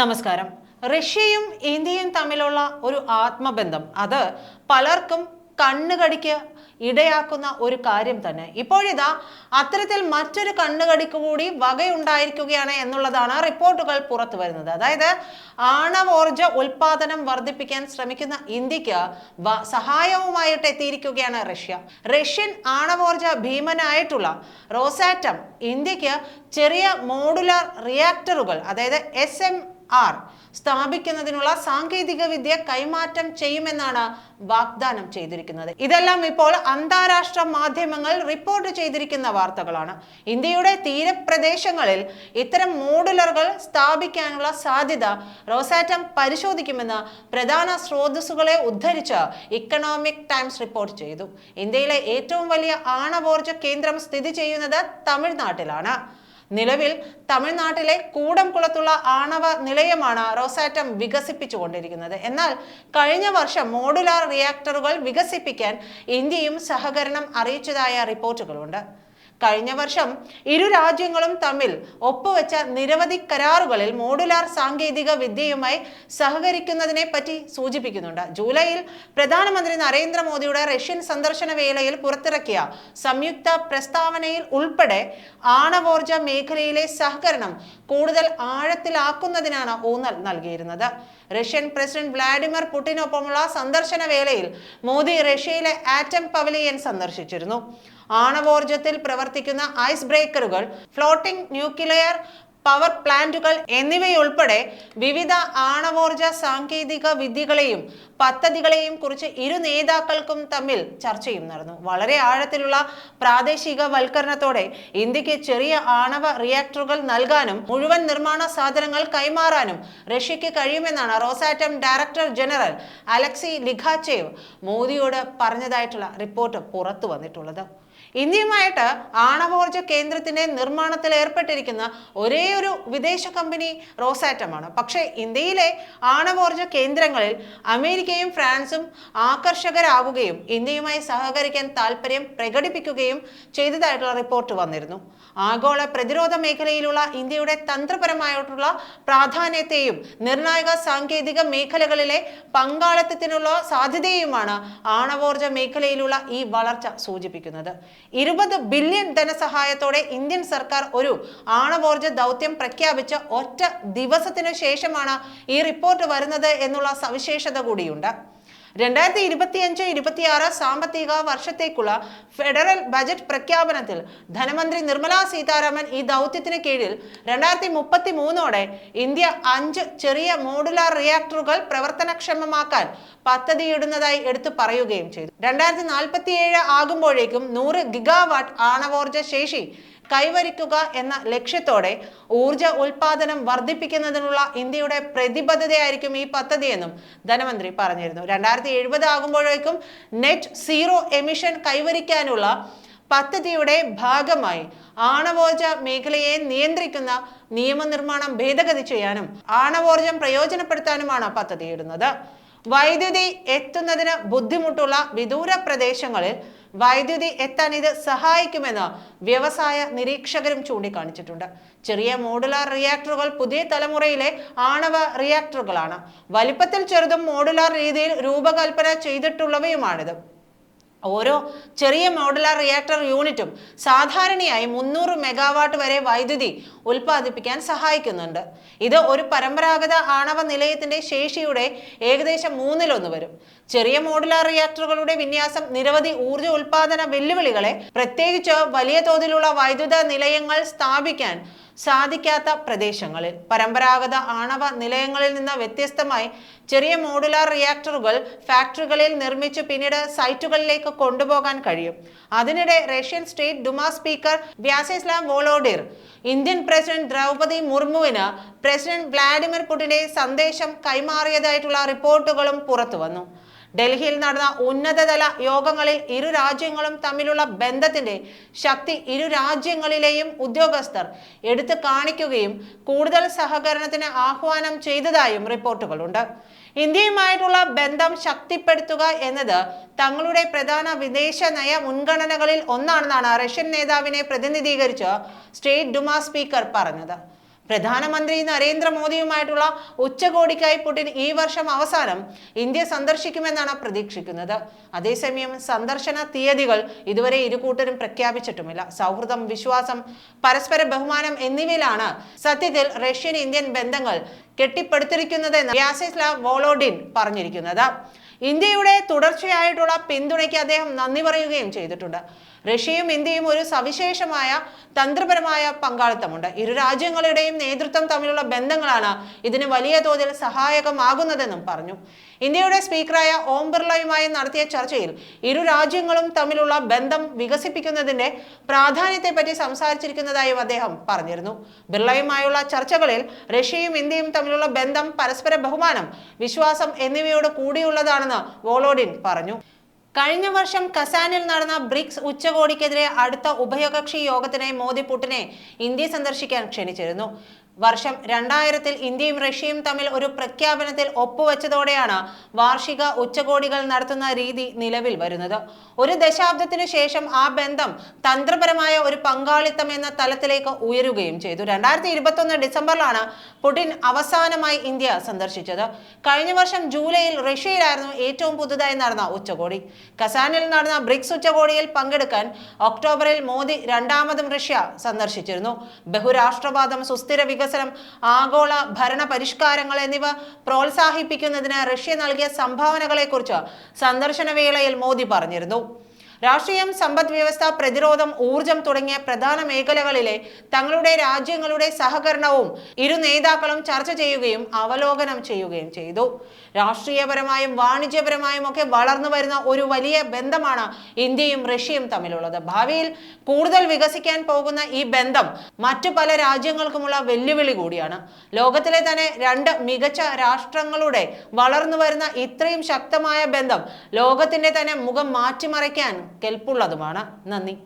നമസ്കാരം. റഷ്യയും ഇന്ത്യയും തമ്മിലുള്ള ഒരു ആത്മബന്ധം. അത് പലർക്കും കണ്ണുകടിക്ക് ഇടയാക്കുന്ന ഒരു കാര്യം തന്നെ. ഇപ്പോഴിതാ അത്തരത്തിൽ മറ്റൊരു കണ്ണുകടിക്ക് കൂടി വകയുണ്ടായിരിക്കുകയാണ് എന്നുള്ളതാണ് റിപ്പോർട്ടുകൾ പുറത്തു വരുന്നത്. അതായത് ആണവോർജ ഉൽപാദനം വർദ്ധിപ്പിക്കാൻ ശ്രമിക്കുന്ന ഇന്ത്യയ്ക്ക് സഹായവുമായിട്ട് എത്തിയിരിക്കുകയാണ് റഷ്യ. റഷ്യൻ ആണവോർജ ഭീമനായിട്ടുള്ള റോസാറ്റം ഇന്ത്യയ്ക്ക് ചെറിയ മോഡുലാർ റിയാക്ടറുകൾ അതായത് എസ് എം ആർ. സ്ഥാപിക്കുന്നതിനുള്ള സാങ്കേതിക വിദ്യ കൈമാറ്റം ചെയ്യുമെന്നാണ് വാഗ്ദാനം ചെയ്തിരിക്കുന്നത്. ഇതെല്ലാം ഇപ്പോൾ അന്താരാഷ്ട്ര മാധ്യമങ്ങൾ റിപ്പോർട്ട് ചെയ്തിരിക്കുന്ന വാർത്തകളാണ്. ഇന്ത്യയുടെ തീരപ്രദേശങ്ങളിൽ ഇത്തരം മോഡുലറുകൾ സ്ഥാപിക്കാനുള്ള സാധ്യത റോസാറ്റം പരിശോധിക്കുമെന്ന് പ്രധാന സ്രോതസ്സുകളെ ഉദ്ധരിച്ച് ഇക്കണോമിക് ടൈംസ് റിപ്പോർട്ട് ചെയ്തു. ഇന്ത്യയിലെ ഏറ്റവും വലിയ ആണവോർജ കേന്ദ്രം സ്ഥിതി ചെയ്യുന്നത് തമിഴ്നാട്ടിലാണ്. നിലവിൽ തമിഴ്നാട്ടിലെ കൂടംകുളത്തുള്ള ആണവ നിലയമാണ് റോസാറ്റം വികസിപ്പിച്ചുകൊണ്ടിരിക്കുന്നത്. എന്നാൽ കഴിഞ്ഞ വർഷം മോഡുലാർ റിയാക്ടറുകൾ വികസിപ്പിക്കാൻ ഇന്ത്യയും സഹകരണം അറിയിച്ചതായ റിപ്പോർട്ടുകളുണ്ട്. കഴിഞ്ഞ വർഷം ഇരു രാജ്യങ്ങളും തമ്മിൽ ഒപ്പുവെച്ച നിരവധി കരാറുകളിൽ മോഡുലാർ സാങ്കേതിക വിദ്യയുമായി സഹകരിക്കുന്നതിനെ പറ്റി സൂചിപ്പിക്കുന്നുണ്ട്. ജൂലൈയിൽ പ്രധാനമന്ത്രി നരേന്ദ്രമോദിയുടെ റഷ്യൻ സന്ദർശന വേളയിൽ പുറത്തിറക്കിയ സംയുക്ത പ്രസ്താവനയിൽ ഉൾപ്പെടെ ആണവോർജ മേഖലയിലെ സഹകരണം കൂടുതൽ ആഴത്തിലാക്കുന്നതിനാണ് ഊന്നൽ നൽകിയിരുന്നത്. റഷ്യൻ പ്രസിഡന്റ് വ്ളാഡിമിർ പുടിനൊപ്പമുള്ള സന്ദർശന വേളയിൽ മോദി റഷ്യയിലെ ആറ്റം പവലിയൻ സന്ദർശിച്ചിരുന്നു. ആണവോർജത്തിൽ പ്രവർത്തിക്കുന്ന ഐസ് ബ്രേക്കറുകൾ ഫ്ലോട്ടിംഗ് ന്യൂക്ലിയർ പവർ പ്ലാന്റുകൾ എന്നിവയുൾപ്പെടെ വിവിധ ആണവോർജ സാങ്കേതിക വിദ്യകളെയും പദ്ധതികളെയും കുറിച്ച് ഇരു നേതാക്കൾക്കും തമ്മിൽ ചർച്ചയും നടന്നു. വളരെ ആഴത്തിലുള്ള പ്രാദേശിക വൽക്കരണത്തോടെ ഇന്ത്യയ്ക്ക് ചെറിയ ആണവ റിയാക്ടറുകൾ നൽകാനും മുഴുവൻ നിർമ്മാണ സാധനങ്ങൾ കൈമാറാനും റഷ്യയ്ക്ക് കഴിയുമെന്നാണ് Rosatom director general Alexei Likhachev മോദിയോട് പറഞ്ഞതായിട്ടുള്ള റിപ്പോർട്ട് പുറത്തു വന്നിട്ടുള്ളത്. ഇന്ത്യയുമായിട്ട് ആണവോർജ കേന്ദ്രത്തിന്റെ നിർമ്മാണത്തിൽ ഏർപ്പെട്ടിരിക്കുന്ന ഒരേ ഒരു വിദേശ കമ്പനി റോസാറ്റമാണ്. പക്ഷേ ഇന്ത്യയിലെ ആണവോർജ കേന്ദ്രങ്ങളിൽ അമേരിക്കയും ഫ്രാൻസും ആകർഷകരാകുകയും ഇന്ത്യയുമായി സഹകരിക്കാൻ താല്പര്യം പ്രകടിപ്പിക്കുകയും ചെയ്തതായിട്ടുള്ള റിപ്പോർട്ട് വന്നിരുന്നു. ആഗോള പ്രതിരോധ മേഖലയിലുള്ള ഇന്ത്യയുടെ തന്ത്രപരമായിട്ടുള്ള പ്രാധാന്യത്തെയും നിർണായക സാങ്കേതിക മേഖലകളിലെ പങ്കാളിത്തത്തിനുള്ള സാധ്യതയുമാണ് ആണവോർജ മേഖലയിലുള്ള ഈ വളർച്ച സൂചിപ്പിക്കുന്നത്. ഇരുപത് ബില്യൺ ധനസഹായത്തോടെ ഇന്ത്യൻ സർക്കാർ ഒരു ആണവോർജ ദൗത്യം പ്രഖ്യാപിച്ച ഒറ്റ ദിവസത്തിനു ശേഷമാണ് ഈ റിപ്പോർട്ട് വരുന്നത് എന്നുള്ള സവിശേഷത കൂടിയുണ്ട്. രണ്ടായിരത്തി ഇരുപത്തിയഞ്ച് ഇരുപത്തിയാറ് സാമ്പത്തിക വർഷത്തേക്കുള്ള ഫെഡറൽ ബജറ്റ് പ്രഖ്യാപനത്തിൽ ധനമന്ത്രി നിർമ്മലാ സീതാരാമൻ ഈ ദൗത്യത്തിന് കീഴിൽ രണ്ടായിരത്തി മുപ്പത്തി മൂന്നോടെ ഇന്ത്യ അഞ്ച് ചെറിയ മോഡുലാർ റിയാക്ടറുകൾ പ്രവർത്തനക്ഷമമാക്കാൻ പദ്ധതിയിടുന്നതായി എടുത്തു പറയുകയും ചെയ്തു. രണ്ടായിരത്തി നാൽപ്പത്തിയേഴ് ആകുമ്പോഴേക്കും നൂറ് ഗിഗാവാട്ട് ആണവോർജ ശേഷി കൈവരിക്കുക എന്ന ലക്ഷ്യത്തോടെ ഊർജ ഉൽപാദനം വർദ്ധിപ്പിക്കുന്നതിനുള്ള ഇന്ത്യയുടെ പ്രതിബദ്ധതയായിരിക്കും ഈ പദ്ധതിയെന്നും ധനമന്ത്രി പറഞ്ഞിരുന്നു. രണ്ടായിരത്തി എഴുപത് ആകുമ്പോഴേക്കും നെറ്റ് സീറോ എമിഷൻ കൈവരിക്കാനുള്ള പദ്ധതിയുടെ ഭാഗമായി ആണവോർജ മേഖലയെ നിയന്ത്രിക്കുന്ന നിയമനിർമ്മാണം ഭേദഗതി ചെയ്യാനും ആണവോർജം പ്രയോജനപ്പെടുത്താനുമാണ് പദ്ധതിയിടുന്നത്. വൈദ്യുതി എത്തുന്നതിന് ബുദ്ധിമുട്ടുള്ള വിദൂര പ്രദേശങ്ങളിൽ വൈദ്യുതി എത്താൻ ഇത് സഹായിക്കുമെന്ന് വ്യവസായ നിരീക്ഷകരും ചൂണ്ടിക്കാണിച്ചിട്ടുണ്ട്. ചെറിയ മോഡുലാർ റിയാക്ടറുകൾ പുതിയ തലമുറയിലെ ആണവ റിയാക്ടറുകളാണ്. വലിപ്പത്തിൽ ചെറുതും മോഡുലാർ രീതിയിൽ രൂപകൽപ്പന ചെയ്തിട്ടുള്ളവയുമാണിത്. ഓരോ ചെറിയ മോഡുലാർ റിയാക്ടർ യൂണിറ്റും സാധാരണയായി മുന്നൂറ് മെഗാവാട്ട് വരെ വൈദ്യുതി ഉൽപ്പാദിപ്പിക്കാൻ സഹായിക്കുന്നുണ്ട്. ഇത് ഒരു പരമ്പരാഗത ആണവ നിലയത്തിന്റെ ശേഷിയുടെ ഏകദേശം മൂന്നിലൊന്ന് വരും. ചെറിയ മോഡുലാർ റിയാക്ടറുകളുടെ വിന്യാസം നിരവധി ഊർജ ഉൽപാദന വെല്ലുവിളികളെ പ്രത്യേകിച്ച് വലിയ തോതിലുള്ള വൈദ്യുത നിലയങ്ങൾ സ്ഥാപിക്കാൻ സാധിക്കാത്ത പ്രദേശങ്ങളിൽ. പരമ്പരാഗത ആണവ നിലയങ്ങളിൽ നിന്ന് വ്യത്യസ്തമായി ചെറിയ മോഡുലാർ റിയാക്ടറുകൾ ഫാക്ടറികളിൽ നിർമ്മിച്ച് പിന്നീട് സൈറ്റുകളിലേക്ക് കൊണ്ടുപോകാൻ കഴിയും. അതിനിടെ Russian state Duma speaker Vyacheslav Volodin Indian president Droupadi മുർമുവിന് president Vladimir പുടിന്റെ സന്ദേശം കൈമാറിയതായിട്ടുള്ള റിപ്പോർട്ടുകളും പുറത്തു വന്നു ഡൽഹിയിൽ നടന്ന ഉന്നതതല യോഗങ്ങളിൽ ഇരു രാജ്യങ്ങളും തമ്മിലുള്ള ബന്ധത്തിന്റെ ശക്തി ഇരു രാജ്യങ്ങളിലെയും ഉദ്യോഗസ്ഥർ എടുത്തു കാണിക്കുകയും കൂടുതൽ സഹകരണത്തിന് ആഹ്വാനം ചെയ്തതായും റിപ്പോർട്ടുകളുണ്ട്. ഇന്ത്യയുമായിട്ടുള്ള ബന്ധം ശക്തിപ്പെടുത്തുക എന്നത് തങ്ങളുടെ പ്രധാന വിദേശ നയ മുൻഗണനകളിൽ ഒന്നാണെന്നാണ് റഷ്യൻ നേതാവിനെ പ്രതിനിധീകരിച്ച് സ്റ്റേറ്റ് ഡുമ സ്പീക്കർ പറഞ്ഞത്. പ്രധാനമന്ത്രി നരേന്ദ്രമോദിയുമായിട്ടുള്ള ഉച്ചകോടിക്കായി പുടിൻ ഈ വർഷം അവസാനം ഇന്ത്യ സന്ദർശിക്കുമെന്നാണ് പ്രതീക്ഷിക്കുന്നത്. അതേസമയം സന്ദർശന തീയതികൾ ഇതുവരെ ഇരുകൂട്ടരും പ്രഖ്യാപിച്ചിട്ടുമില്ല. സൗഹൃദം വിശ്വാസം പരസ്പര ബഹുമാനം എന്നിവയിലാണ് സത്യത്തിൽ റഷ്യൻ ഇന്ത്യൻ ബന്ധങ്ങൾ കെട്ടിപ്പടുത്തിരിക്കുന്നതെന്ന് യാസിസ്ല വോളോഡിൻ പറഞ്ഞിരിക്കുന്നത്. ഇന്ത്യയുടെ തുടർച്ചയായിട്ടുള്ള പിന്തുണയ്ക്ക് അദ്ദേഹം നന്ദി പറയുകയും ചെയ്തിട്ടുണ്ട്. റഷ്യയും ഇന്ത്യയും ഒരു സവിശേഷമായ തന്ത്രപരമായ പങ്കാളിത്തമുണ്ട്. ഇരു രാജ്യങ്ങളുടെയും നേതൃത്വം തമ്മിലുള്ള ബന്ധങ്ങളാണ് ഇതിന് വലിയ തോതിൽ സഹായകമാകുന്നതെന്നും പറഞ്ഞു. ഇന്ത്യയുടെ സ്പീക്കറായ ഓം ബിർളയുമായി നടത്തിയ ചർച്ചയിൽ ഇരു രാജ്യങ്ങളും തമ്മിലുള്ള ബന്ധം വികസിപ്പിക്കുന്നതിന്റെ പ്രാധാന്യത്തെപ്പറ്റി സംസാരിച്ചിരിക്കുന്നതായും അദ്ദേഹം പറഞ്ഞിരുന്നു. ബിർളയുമായുള്ള ചർച്ചകളിൽ റഷ്യയും ഇന്ത്യയും തമ്മിലുള്ള ബന്ധം പരസ്പര ബഹുമാനം വിശ്വാസം എന്നിവയോട് കൂടിയുള്ളതാണെന്ന് വോളോഡിൻ പറഞ്ഞു. കഴിഞ്ഞ വർഷം കസാനിൽ നടന്ന ബ്രിക്സ് ഉച്ചകോടിക്കെതിരെ അടുത്ത ഉഭയകക്ഷി യോഗത്തിനായി മോദി പുട്ടിനെ ഇന്ത്യ സന്ദർശിക്കാൻ ക്ഷണിച്ചിരുന്നു. വർഷം രണ്ടായിരത്തിൽ ഇന്ത്യയും റഷ്യയും തമ്മിൽ ഒരു പ്രഖ്യാപനത്തിൽ ഒപ്പുവെച്ചതോടെയാണ് വാർഷിക ഉച്ചകോടികൾ നടത്തുന്ന രീതി നിലവിൽ വരുന്നത്. ഒരു ദശാബ്ദത്തിനു ശേഷം ആ ബന്ധം തന്ത്രപരമായ ഒരു പങ്കാളിത്തം എന്ന തലത്തിലേക്ക് ഉയരുകയും ചെയ്തു. രണ്ടായിരത്തി ഇരുപത്തൊന്ന് ഡിസംബറിലാണ് പുടിൻ അവസാനമായി ഇന്ത്യ സന്ദർശിച്ചത്. കഴിഞ്ഞ വർഷം ജൂലൈയിൽ റഷ്യയിലായിരുന്നു ഏറ്റവും പുതുതായി നടന്ന ഉച്ചകോടി. കസാനിൽ നടന്ന ബ്രിക്സ് ഉച്ചകോടിയിൽ പങ്കെടുക്കാൻ ഒക്ടോബറിൽ മോദി രണ്ടാമതും റഷ്യ സന്ദർശിച്ചിരുന്നു. ബഹുരാഷ്ട്രവാദം സുസ്ഥിര വികസനം ആഗോള ഭരണ പരിഷ്കാരങ്ങൾ എന്നിവ പ്രോത്സാഹിപ്പിക്കുന്നതിന് റഷ്യ നൽകിയ സംഭാവനകളെക്കുറിച്ച് സന്ദർശന വേളയിൽ മോദി പറഞ്ഞിരുന്നു. രാഷ്ട്രീയം സമ്പദ് വ്യവസ്ഥ പ്രതിരോധം ഊർജം തുടങ്ങിയ പ്രധാന മേഖലകളിലെ തങ്ങളുടെ രാജ്യങ്ങളുടെ സഹകരണവും ഇരു നേതാക്കളും ചർച്ച ചെയ്യുകയും അവലോകനം ചെയ്യുകയും ചെയ്തു. രാഷ്ട്രീയപരമായും വാണിജ്യപരമായും ഒക്കെ വളർന്നു വരുന്ന ഒരു വലിയ ബന്ധമാണ് ഇന്ത്യയും റഷ്യയും തമ്മിലുള്ളത്. ഭാവിയിൽ കൂടുതൽ വികസിക്കാൻ പോകുന്ന ഈ ബന്ധം മറ്റു പല രാജ്യങ്ങൾക്കുമുള്ള വെല്ലുവിളി കൂടിയാണ്. ലോകത്തിലെ തന്നെ രണ്ട് മികച്ച രാഷ്ട്രങ്ങളുടെ വളർന്നു വരുന്ന ഇത്രയും ശക്തമായ ബന്ധം ലോകത്തിന്റെ തന്നെ മുഖം മാറ്റിമറിക്കാൻ കെൽപ്പുള്ളതുമാണ്. നന്ദി.